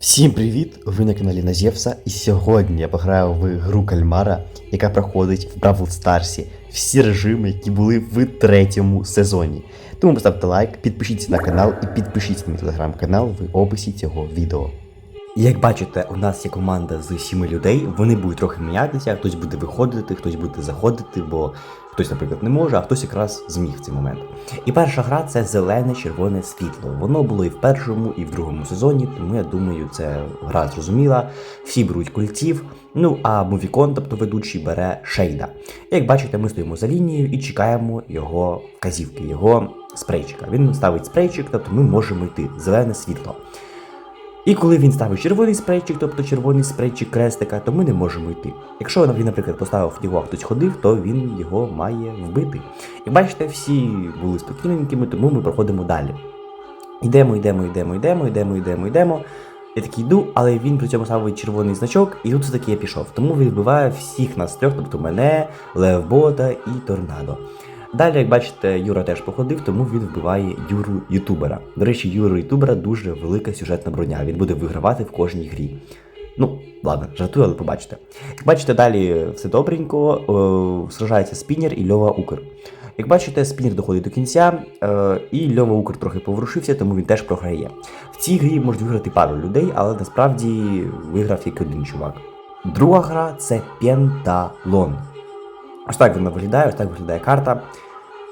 Всім привіт! Ви на каналі Назєвса, і сьогодні я пограю в гру Кальмара, яка проходить в Бравл Старсі. Всі режими, які були в третьому сезоні. Тому поставте лайк, підпишіться на канал і підпишіться на мій телеграм-канал в описі цього відео. Як бачите, у нас є команда з сіми людей. Вони будуть трохи мінятися, хтось буде виходити, хтось буде заходити, бо хтось, наприклад, не може, а хтось якраз зміг в цей момент. І перша гра це зелене червоне світло. Воно було і в першому, і в другому сезоні, тому я думаю, це гра зрозуміла. Всі беруть культів. Ну а Мувікон, тобто ведучий, бере шейда. Як бачите, ми стоїмо за лінією і чекаємо його вказівки, його спрейчика. Він ставить спрейчик, тобто ми можемо йти. Зелене світло. І коли він ставить червоний спрейчик, тобто червоний спрейчик крестика, то ми не можемо йти. Якщо він, наприклад, поставив його, а хтось ходив, то він його має вбити. І бачите, всі були спокійненькими, тому ми проходимо далі. Йдемо, йдемо, йдемо, йдемо, йдемо, йдемо, йдемо. Я такий йду, але він при цьому ставить червоний значок, і тут все-таки я пішов. Тому він вбиває всіх нас трьох, тобто мене, Левбота і Торнадо. Далі, як бачите, Юра теж походив, тому він вбиває Юру Ютубера. До речі, Юру Ютубера дуже велика сюжетна броня. Він буде вигравати в кожній грі. Ну, ладно, жартую, але побачите. Як бачите, далі все добренько, е, сражається Спінер і Льова Укр. Як бачите, Спінер доходить до кінця, е, і Льова Укр трохи поворушився, тому він теж програє. В цій грі можуть виграти пару людей, але насправді виграв тільки один чувак. Друга гра це Пенталон. Ось так вона виглядає, ось так виглядає карта.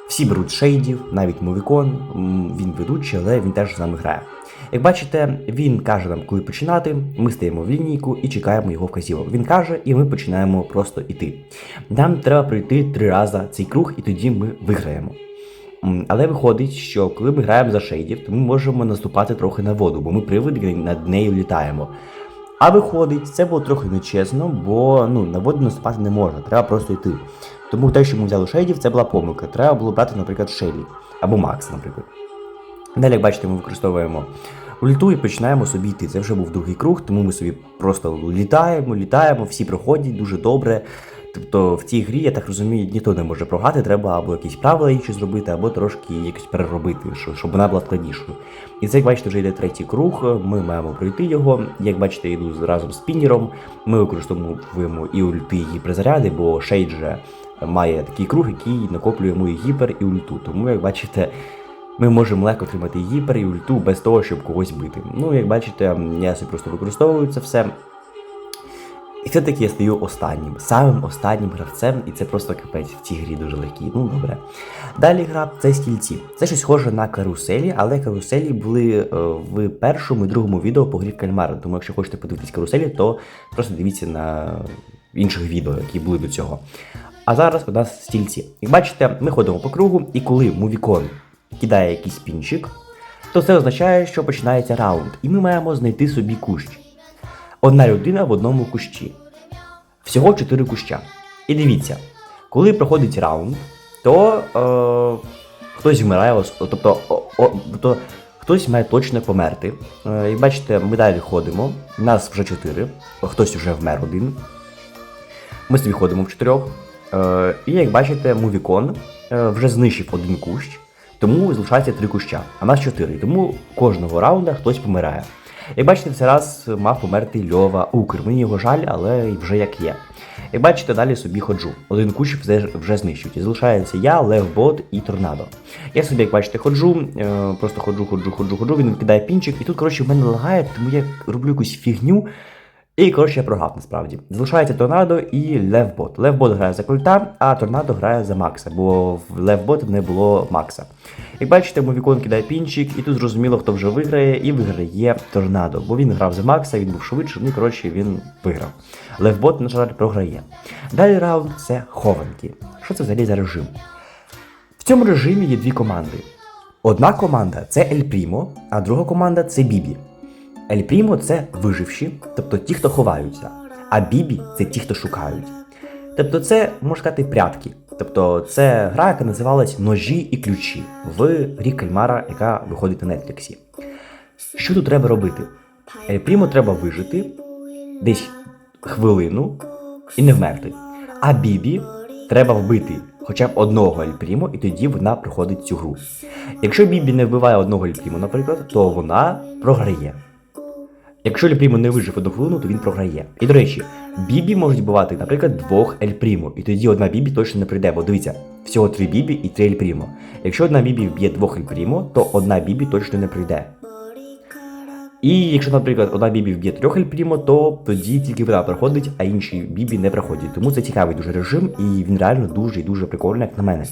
Всі беруть шейдів, навіть Мовікон, він ведучий, але він теж з нами грає. Як бачите, він каже нам, коли починати. Ми стаємо в лінійку і чекаємо його вказівок. Він каже, і ми починаємо просто йти. Нам треба пройти три рази цей круг, і тоді ми виграємо. Але виходить, що коли ми граємо за шейдів, то ми можемо наступати трохи на воду, бо ми привид над нею літаємо. А виходить, це було трохи нечесно, бо ну, воду наступати не можна, треба просто йти. Тому те, що ми взяли шейдів, це була помилка. Треба було брати, наприклад, Шелі або Макс, наприклад. Далі, як бачите, ми використовуємо ульту і починаємо собі йти. Це вже був другий круг, тому ми собі просто літаємо, літаємо, всі проходять дуже добре. Тобто в цій грі, я так розумію, ніхто не може програти, треба або якісь правила інші зробити, або трошки якось переробити, щоб вона була складнішою. І це, як бачите, вже йде третій круг, ми маємо пройти його. Як бачите, я йду разом з спіннером. Ми використовуємо і ульти, і призаряди, бо Шейд же має такий круг, який накоплює і гіпер, і ульту. Тому, як бачите, ми можемо легко отримати гіпер і ульту без того, щоб когось бити. Ну, як бачите, я собі просто використовую це все. І все-таки я стаю останнім, самим останнім гравцем, і це просто капець в цій грі дуже легкий. Ну добре. Далі гра це стільці. Це щось схоже на каруселі, але каруселі були е, в першому і другому відео по грі в кальмара. Тому якщо хочете подивитись каруселі, то просто дивіться на інших відео, які були до цього. А зараз у нас стільці. Як бачите, ми ходимо по кругу, і коли Мувікон кидає якийсь пінчик, то це означає, що починається раунд, і ми маємо знайти собі кущ. Одна людина в одному кущі. Всього 4 куща. І дивіться, коли проходить раунд, то е, хтось вмирає, тобто, о, о, тобто хтось має точно померти. Е, як бачите, ми далі ходимо, нас вже 4, хтось вже вмер один. Ми собі ходимо в чотирьох. Е, і як бачите, Мувікон е, вже знищив один кущ, тому залишається три куща, а нас чотири. Тому кожного раунда хтось помирає. Як бачите, цей раз мав померти Льова Укр. Мені його жаль, але вже як є. Як бачите, далі собі ходжу. Один кущ вже, вже знищують. І залишається я, Левбот і Торнадо. Я собі, як бачите, ходжу, е, просто ходжу, ходжу, ходжу, ходжу. Він кидає пінчик, і тут, коротше, в мене лагає, тому я роблю якусь фігню. І, коротше, я програв насправді. Залишається Торнадо і Левбот. Левбот грає за культа, а Торнадо грає за Макса, бо в Левбота не було Макса. Як бачите, Мовікон кидає пінчик, і тут зрозуміло, хто вже виграє, і виграє Торнадо. Бо він грав за Макса, він був швидший, ну і коротше він виграв. Левбот, на жаль, програє. Далі раунд це хованки. Що це взагалі за режим? В цьому режимі є дві команди. Одна команда це Ель Прімо, а друга команда це Бібі. Ель Прімо це виживші, тобто ті, хто ховаються, а Бібі це ті, хто шукають. Тобто це, можна сказати, прятки. Тобто це гра, яка називалась Ножі і ключі в грі Кальмара, яка виходить на Нетфліксі. Що тут треба робити? Ель Прімо треба вижити десь хвилину і не вмерти. А Бібі треба вбити хоча б одного Ель Прімо, і тоді вона проходить цю гру. Якщо Бібі не вбиває одного Ель Прімо, наприклад, то вона програє. Якщо Ельпрімо не вижив одну хвилину, то він програє. І до речі, бібі можуть бувати, наприклад, двох Ельпрімо, і тоді одна бібі точно не прийде, бо дивіться, всього три бібі і три Ельпрімо. Якщо одна бібі вб'є двох Ельпрімо, то одна бібі точно не прийде. І якщо, наприклад, одна бібі вб'є трьох Ельпрімо, то тоді тільки вона проходить, а інші бібі не проходять. Тому це цікавий дуже режим, і він реально дуже і дуже прикольний, як на мене.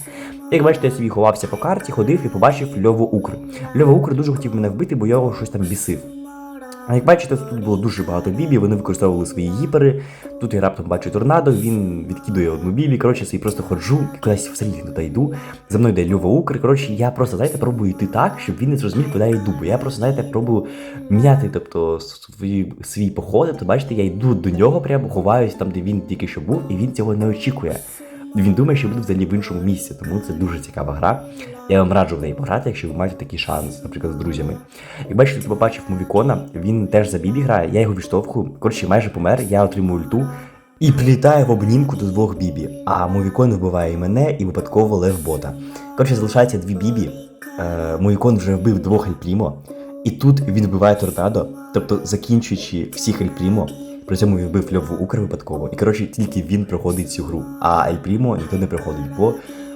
Як бачите, я собі ховався по карті, ходив і побачив Льову Укр. Льова Укр дуже хотів мене вбити, бо я його щось там бісив. А як бачите, тут було дуже багато бібів, вони використовували свої гіпери. Тут я раптом бачу торнадо, він відкидує одну бібі. Коротше, собі просто ходжу, кудись в туди йду. За мною йде Льова Укр. Коротше, я просто, знаєте, пробую йти так, щоб він не зрозумів, куди я йду. Бо я просто, знаєте, пробую міняти, тобто свої, свій походи. То бачите, я йду до нього, прямо ховаюсь там, де він тільки що був, і він цього не очікує. Він думає, що буде взагалі в іншому місці, тому це дуже цікава гра. Я вам раджу в неї пограти, якщо ви маєте такий шанс, наприклад, з друзями. Як бачите, ти побачив Мовікона, він теж за бібі грає, я його відштовхую. Коротше, майже помер, я отримую ульту і плітаю в обнімку до двох бібі. А Мовікон вбиває і мене, і випадково лев бота. Коротше, залишається дві бібі. Е, Мовікон вже вбив двох Ельпрімо, і тут він вбиває торнадо, тобто закінчуючи всіх Ельпрімо. При цьому він вбив Льову Укр випадково. І коротше, тільки він проходить цю гру. А Ель Прімо ніхто не проходить, бо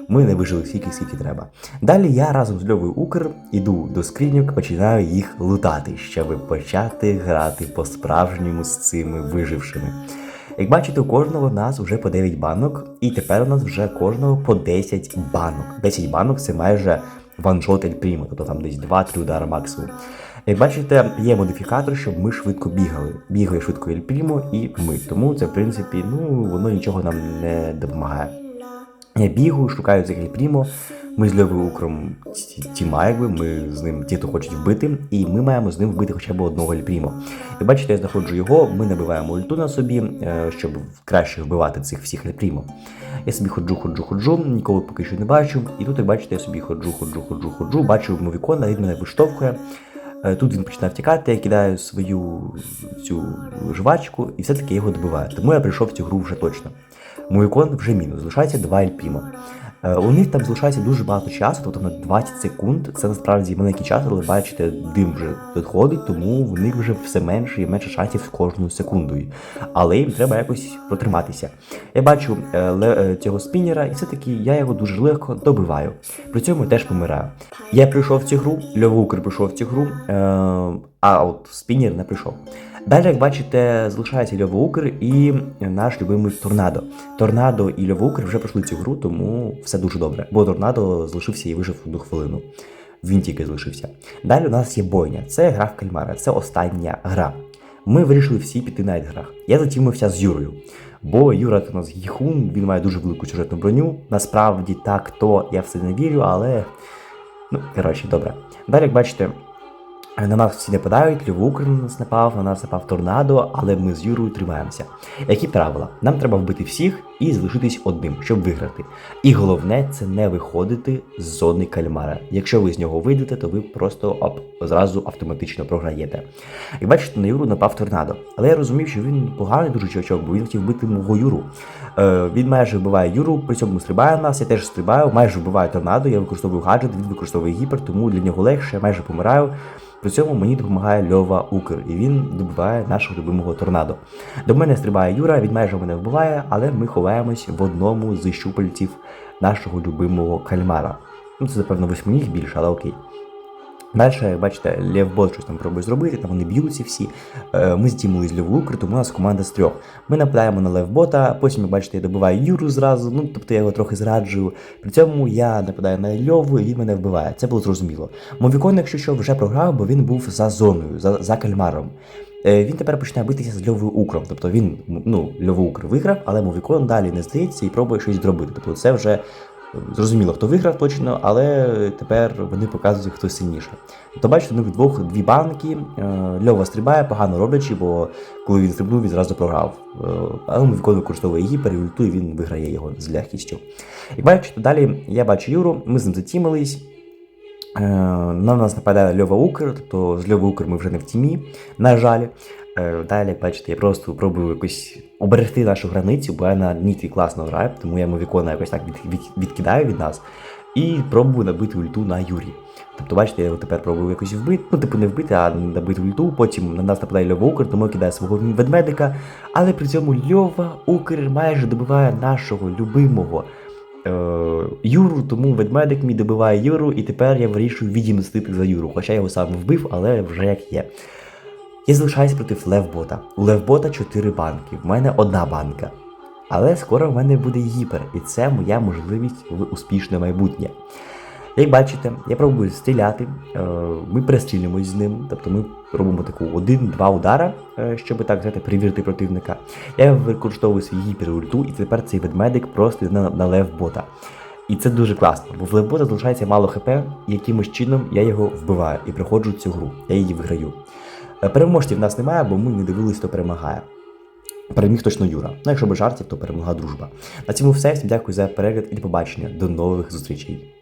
ми не вижили скільки, скільки треба. Далі я разом з Льовою Укр іду до скриньок, починаю їх лутати, щоб почати грати по-справжньому з цими вижившими. Як бачите, у кожного в нас вже по 9 банок, і тепер у нас вже кожного по 10 банок. 10 банок це майже ваншот Ель Прімо, тобто там десь 2-3 удари максимум. Як бачите, є модифікатор, щоб ми швидко бігали. Бігає швидко Ель Прімо і ми. Тому це, в принципі, ну, воно нічого нам не допомагає. Я бігаю, шукаю цих Ель Прімо. Ми з Льовою Укром тіма, якби, ми з ним ті, хто хочуть вбити, і ми маємо з ним вбити хоча б одного Ель Прімо. І бачите, я знаходжу його, ми набиваємо ульту на собі, е, щоб краще вбивати цих всіх Ель Прімо. Я собі ходжу, ходжу, ходжу, ніколи поки що не бачу. І тут, як бачите, я собі ходжу, ходжу, ходжу, ходжу, бачу мовікона, він мене виштовхує. Е, Тут він починає втікати, я кидаю свою цю жвачку і все-таки його добиваю. Тому я прийшов в цю гру вже точно. Муйкон вже мінус, залишається 2 ельпімо. Е, У них там залишається дуже багато часу, тобто на 20 секунд. Це насправді маленький час, але бачите, дим вже підходить, тому в них вже все менше і менше шансів з кожною секундою. Але їм треба якось протриматися. Я бачу е, е, цього спінера, і все-таки я його дуже легко добиваю. При цьому теж помираю. Я прийшов в цю гру, Льовукр прийшов в цю гру, а от спінер не прийшов. Далі, як бачите, залишається Льовоукр і наш любимий Торнадо. Торнадо і Льовоукр вже пройшли цю гру, тому все дуже добре. Бо Торнадо залишився і вижив одну хвилину. Він тільки залишився. Далі у нас є бойня. Це гра в кальмара, це остання гра. Ми вирішили всі піти на грах. Я затімився з Юрою. Бо Юра це у нас гіхун, він має дуже велику сюжетну броню. Насправді так, то я в це не вірю, але. Ну, коротше, добре. Далі, як бачите, на нас всі нападають, Львов на нас напав, на нас напав торнадо, але ми з Юрою тримаємося. Які правила? Нам треба вбити всіх і залишитись одним, щоб виграти. І головне це не виходити з зони кальмара. Якщо ви з нього вийдете, то ви просто ап- зразу автоматично програєте. Як бачите, на Юру напав торнадо. Але я розумів, що він поганий дуже чувачок, бо він хотів вбити мого Юру. Е, він майже вбиває Юру, при цьому стрибає нас, я теж стрибаю, майже вбиваю торнадо, я використовую гаджет, він використовує гіпер, тому для нього легше, майже помираю. При цьому мені допомагає Льова Укр, і він добиває нашого любимого торнадо. До мене стрибає Юра, він майже мене вбиває, але ми ховаємось в одному з щупальців нашого любимого кальмара. Ну, це, напевно, восьминіг більше, але окей. Далі, бачите, Левбот щось там пробує зробити, там вони б'ються всі. Е, Ми здімали з Левукр, тому у нас команда з трьох. Ми нападаємо на Левбота, потім, бачите, я добиваю Юру зразу, ну тобто я його трохи зраджую. При цьому я нападаю на Льову і він мене вбиває. Це було зрозуміло. Мовікон, якщо що, вже програв, бо він був за зоною, за, за кальмаром. Е, Він тепер починає битися з Льовою Укром. Тобто він, ну, Льову Укр виграв, але Мовікон далі не здається і пробує щось зробити. Тобто це вже Зрозуміло, хто виграв точно, але тепер вони показують, хто сильніше. То бачите, ну вдвох дві банки. е, Льова стрибає, погано роблячи, бо коли він стрибнув, він зразу програв. Е, Але Мовікон використовує гіпер і він виграє його з легкістю. І бачите, далі я бачу Юру, ми з ним затімились. Е, На нас нападає Льова Укр, тобто з Льова Укр ми вже не в тімі, на жаль. Далі, бачите, я просто пробую якось оберегти нашу границю, бо я на Нітрі класно граю, тому я Мовікона якось так від, від, відкидаю від нас. і пробую набити ульту на Юрі. Тобто, бачите, я його тепер пробую якось вбити, ну, типу, не вбити, а набити ульту. Потім на нас нападає Льова Укр, тому я кидає свого ведмедика. Але при цьому Льова Укр майже добиває нашого любимого е, Юру, тому ведмедик мій добиває Юру, і тепер я вирішую відімстити за Юру. Хоча я його сам вбив, але вже як є. Я залишаюсь проти Левбота. У Левбота 4 банки, в мене одна банка. Але скоро в мене буде гіпер, і це моя можливість в успішне майбутнє. Як бачите, я пробую стріляти, е, ми перестрілюємось з ним, тобто ми робимо таку один-два удара, е, щоб так знаєте, перевірити противника. Я використовую свій гіпер ульту, і тепер цей ведмедик просто йде на лев-бота. І це дуже класно, бо в лев-бота залишається мало хп, і якимось чином я його вбиваю і проходжу цю гру, я її виграю. Е, Переможців в нас немає, бо ми не дивились, хто перемагає. Переміг точно Юра. Ну, якщо без жартів, то перемога дружба. На цьому все. Всім дякую за перегляд і до побачення. До нових зустрічей.